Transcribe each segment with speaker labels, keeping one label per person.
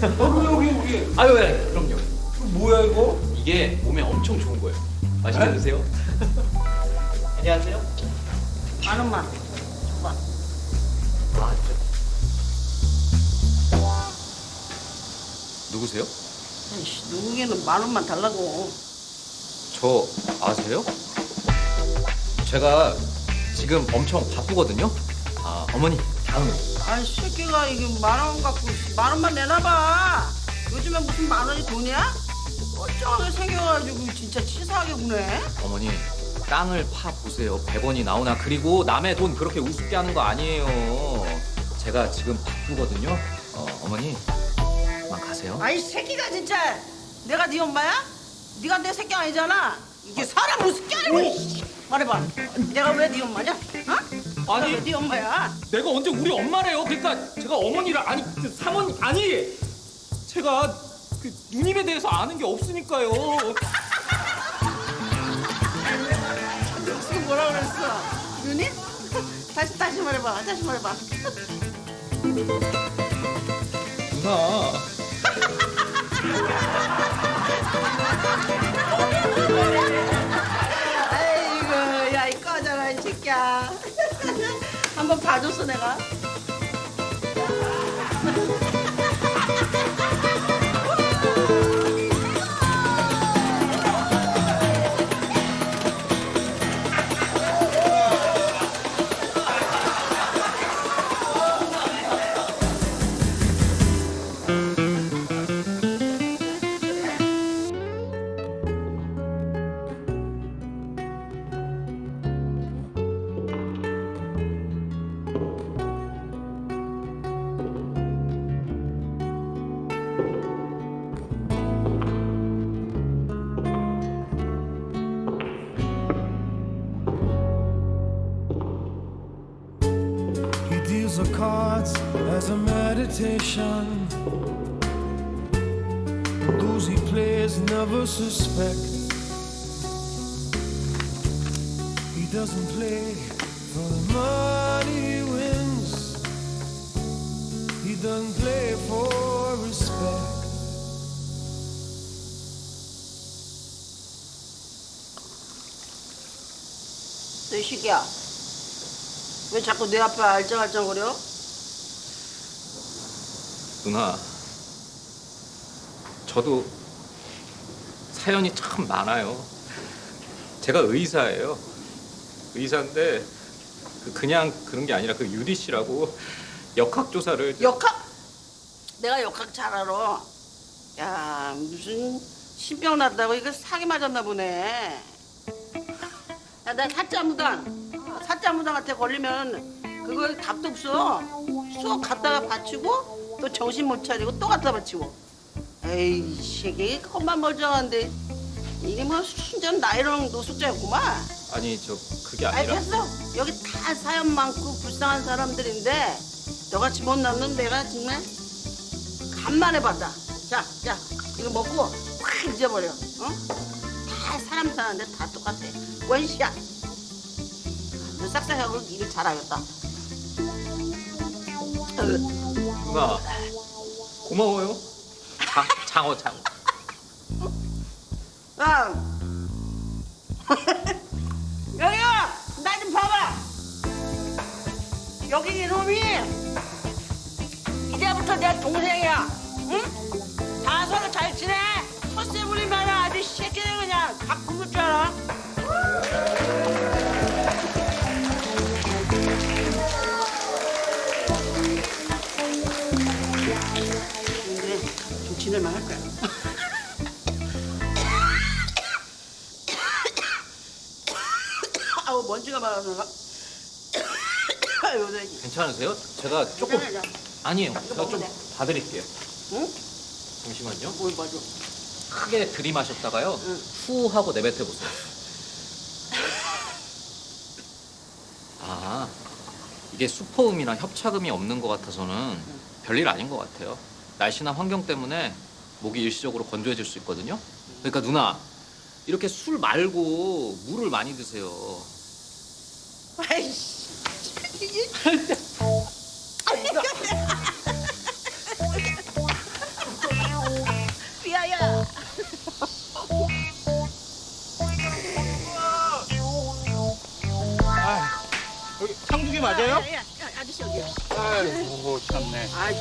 Speaker 1: 여기 여기 여기.
Speaker 2: 아유, 네, 그럼요.
Speaker 1: 이거 뭐야 이거?
Speaker 2: 이게 몸에 엄청 좋은 거예요. 맛있게
Speaker 1: 네?
Speaker 2: 드세요. 안녕하세요.
Speaker 3: 만 원만. 줘봐.
Speaker 2: 아, 저... 누구세요?
Speaker 3: 아이씨, 누구에는 만 원만 달라고.
Speaker 2: 저 아세요? 제가 지금 엄청 바쁘거든요. 아, 어머니 다음에.
Speaker 3: 아이 새끼가 이게 만 원 갖고 씨, 만 원만 내놔봐. 요즘에 무슨 만 원이 돈이야? 멀쩡하게 생겨가지고 진짜 치사하게 구네.
Speaker 2: 어머니 땅을 파 보세요. 100원이 나오나 그리고 남의 돈 그렇게 우습게 하는 거 아니에요. 제가 지금 바쁘거든요. 어, 어머니 그만 가세요.
Speaker 3: 아이 새끼가 진짜 내가 네 엄마야? 네가 내 새끼 아니잖아. 이게 사람 우습게 하는 거 말해봐. 내가 왜 네 엄마냐? 어?
Speaker 2: 아니.
Speaker 3: 내가 왜네 엄마야?
Speaker 2: 내가 언제 우리 엄마래요? 그러니까 제가 어머니를 아니 그 사모님 아니 제가 그 누님에 대해서 아는 게 없으니까요.
Speaker 3: 지금 뭐라 그랬어? 누님? 다시 다시 말해봐. 다시 말해봐.
Speaker 2: 누나.
Speaker 3: 아이고 야 이 꺼져라 이 새끼야 한번 봐줬어 내가
Speaker 4: House of cards as a meditation. Those he plays never suspect. He doesn't play for the money he wins. He doesn't play for respect.
Speaker 3: So you should go. 왜 자꾸 내 앞에 알짱알짱거려?
Speaker 2: 누나, 저도 사연이 참 많아요. 제가 의사예요. 의사인데 그 그냥 그런 게 아니라 그 유리 씨라고 역학 조사를
Speaker 3: 역학? 내가 역학 잘 알아 야 무슨 신병 났다고 이거 사기 맞았나 보네 야 나 사자무당 사자 무당한테 걸리면 그거 답도 없어. 쏙 갔다가 받치고 또 정신 못 차리고 또 갖다 받치고. 에이 새끼 겉만 멀쩡한데. 이게 뭐 순전 나이롱 노숙자였구만.
Speaker 2: 아니 저 그게
Speaker 3: 아니
Speaker 2: 아니라.
Speaker 3: 됐어. 여기 다 사연 많고 불쌍한 사람들인데 너같이 못났는 내가 정말 간만에 봤다. 자 자 이거 먹고 확 잊어버려. 어? 다 사람 사는데 다 똑같아. 원샷 너 싹싹하고 일 잘하겠다 으,
Speaker 2: 누나 고마워요. 자, 장어 장어.
Speaker 3: 야 여기야 나 좀 봐봐 여기 이놈이 이제부터 내 동생이야 응? 아우 먼지가 많아서 아유 내
Speaker 2: 괜찮으세요? 제가 조금
Speaker 3: 괜찮아,
Speaker 2: 아니에요. 제가
Speaker 3: 먹으면
Speaker 2: 좀
Speaker 3: 돼.
Speaker 2: 봐드릴게요.
Speaker 3: 응?
Speaker 2: 잠시만요.
Speaker 3: 뭘 봐줘
Speaker 2: 크게 들이마셨다가요.
Speaker 3: 응.
Speaker 2: 후 하고 내뱉어 보세요. 아 이게 수포음이나 협착음이 없는 것 같아서는 별일 아닌 것 같아요. 날씨나 환경 때문에 목이 일시적으로 건조해질 수 있거든요. 그러니까 누나 이렇게 술 말고 물을 많이 드세요.
Speaker 3: 삐아야. 아,
Speaker 5: 여기 상두개 맞아요?
Speaker 3: 야, 야, 야, 아저씨 여기.
Speaker 5: 아이고 참네.
Speaker 3: 아,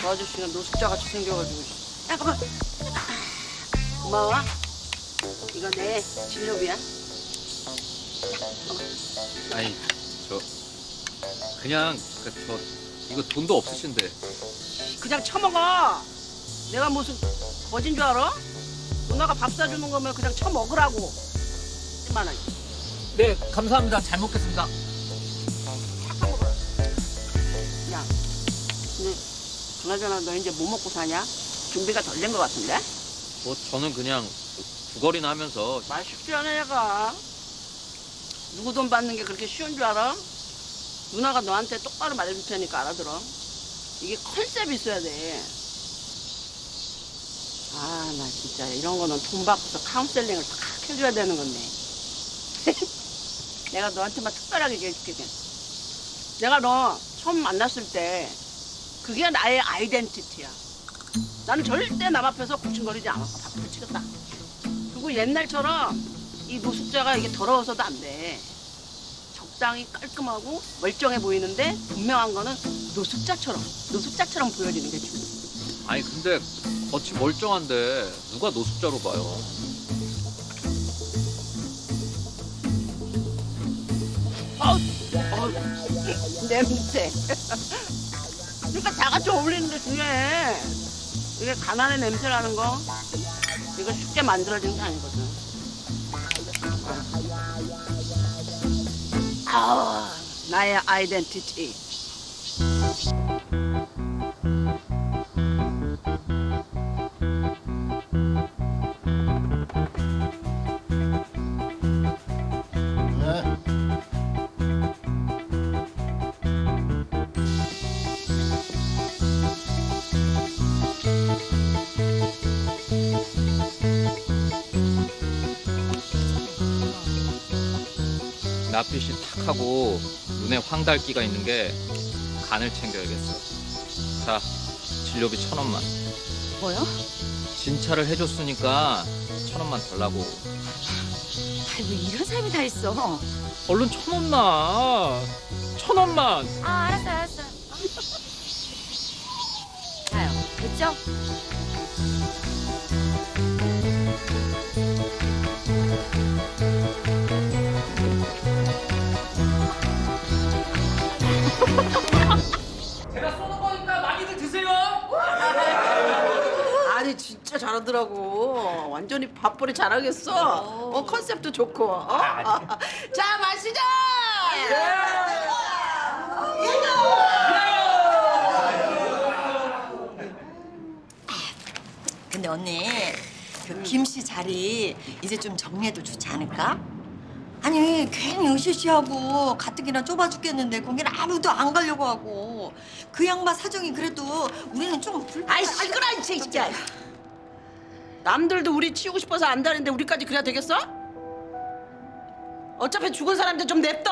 Speaker 3: 저 아저씨는 노숙자 같이 생겨가지고. 야, 가만. 고마워. 이거 내 진료비야.
Speaker 2: 아니 저 그냥 그, 저 이거 돈도 없으신데
Speaker 3: 그냥 처먹어. 내가 무슨 거진 줄 알아? 누나가 밥 사주는 거면 그냥 처먹으라고. 10만 원.
Speaker 2: 네 감사합니다 잘 먹겠습니다.
Speaker 3: 야, 근데 그나저나 너 이제 뭐 먹고 사냐? 준비가 덜 된 것 같은데?
Speaker 2: 뭐 저는 그냥 구걸이나 하면서
Speaker 3: 말 쉽지 않아 얘가. 누구 돈 받는 게 그렇게 쉬운 줄 알아? 누나가 너한테 똑바로 말해줄 테니까 알아들어. 이게 컨셉이 있어야 돼. 아, 나 진짜 이런 거는 돈 받고서 카운셀링을 딱 해줘야 되는 건데. 내가 너한테만 특별하게 얘기해줄게. 그냥. 내가 너 처음 만났을 때 그게 나의 아이덴티티야. 나는 절대 남 앞에서 굽신거리지 않았어. 박수를 치겠다. 그리고 옛날처럼 이 노숙자가 이게 더러워서도 안 돼. 적당히 깔끔하고 멀쩡해 보이는데 분명한 거는 노숙자처럼 노숙자처럼 보여지는 게 중요해.
Speaker 2: 아니 근데 겉이 멀쩡한데 누가 노숙자로 봐요
Speaker 3: 어우, 냄새. 그러니까 다 같이 어울리는 게 중요해. 이게 가난의 냄새라는 거 이거 쉽게 만들어지는 게 아니거든. 아, 나의 아이덴티티.
Speaker 2: 낯빛이 탁하고 눈에 황달기가 있는 게 간을 챙겨야겠어 자 진료비 천 원만
Speaker 6: 뭐요?
Speaker 2: 진찰을 해줬으니까 천 원만 달라고
Speaker 6: 아이 왜 이런 사람이 다 있어?
Speaker 2: 얼른 천 원만 천 원만
Speaker 6: 아 알았어 알았어. 자요 됐죠?
Speaker 3: 진짜 잘하더라고. 완전히 밥벌이 잘하겠어. 어 컨셉도 좋고. 어? 자 마시자.
Speaker 7: 근데 언니 그 김 씨 자리 이제 좀 정리해도 좋지 않을까? 아니 괜히 으시시하고 가뜩이나 좁아 죽겠는데 거기는 아무도 안 가려고 하고 그 양반 사정이 그래도 우리는 좀 불편.
Speaker 3: 아이 시끄러 이 새끼야. 남들도 우리 치우고 싶어서 안다는데 우리까지 그래야 되겠어? 어차피 죽은 사람들 좀 냅둬.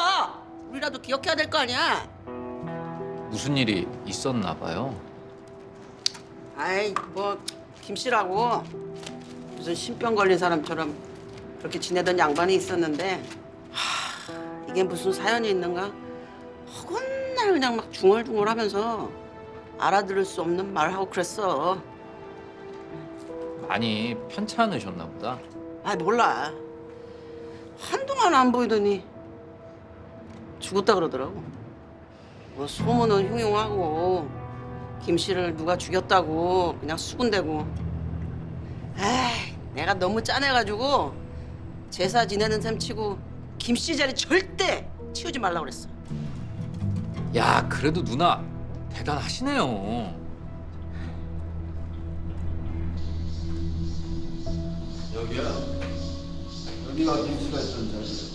Speaker 3: 우리라도 기억해야 될 거 아니야.
Speaker 2: 무슨 일이 있었나 봐요
Speaker 3: 아이 뭐 김씨라고 무슨 신병 걸린 사람처럼 그렇게 지내던 양반이 있었는데 하, 이게 무슨 사연이 있는가? 허건날 그냥 막 중얼중얼하면서 알아들을 수 없는 말하고 그랬어.
Speaker 2: 많이 편찮으셨나 보다
Speaker 3: 아 몰라. 한동안 안 보이더니 죽었다 그러더라고. 뭐 소문은 흉흉하고 김 씨를 누가 죽였다고 그냥 수군대고. 에이, 내가 너무 짠해가지고 제사 지내는 셈 치고 김 씨 자리 절대 치우지 말라 그랬어.
Speaker 2: 야 그래도 누나 대단하시네요
Speaker 1: 여기야. 여기가 김씨가 있던 자리.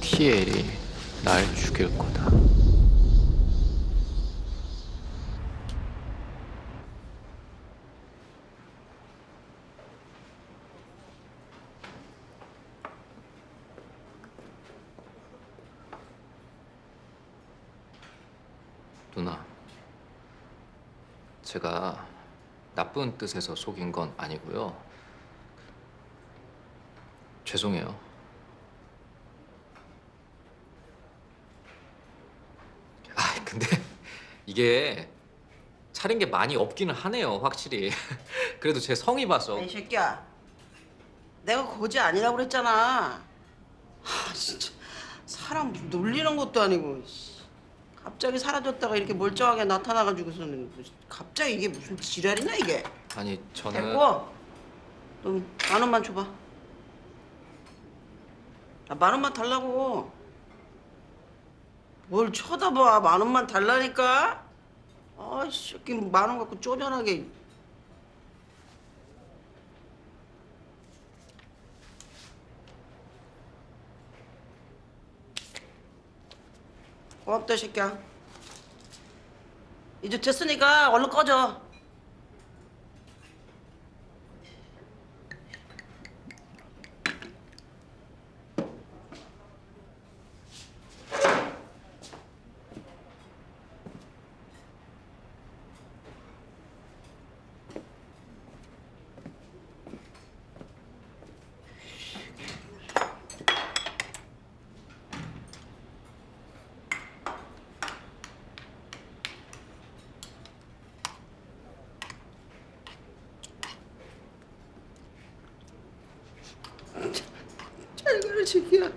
Speaker 2: 티엘이 날 죽일 거다 누나 제가 나쁜 뜻에서 속인 건 아니고요. 죄송해요. 아, 근데 이게 차린 게 많이 없기는 하네요, 확실히. 그래도 제 성의 봐서
Speaker 3: 이 새끼야. 내가 거지 아니라고 그랬잖아. 아 진짜 사람 놀리는 것도 아니고 씨. 갑자기 사라졌다가 이렇게 멀쩡하게 나타나가지고서는 무슨- 갑자기 이게 무슨 지랄이냐 이게.
Speaker 2: 아니 저는
Speaker 3: 됐고 좀만 원만 줘봐. 아, 만 원만 달라고. 뭘 쳐다봐 만 원만 달라니까. 아이 새끼 만 원 갖고 쪼잔하게. 고맙다 새끼야. 이제 됐으니까 얼른 꺼져. 잘 가라 새끼야.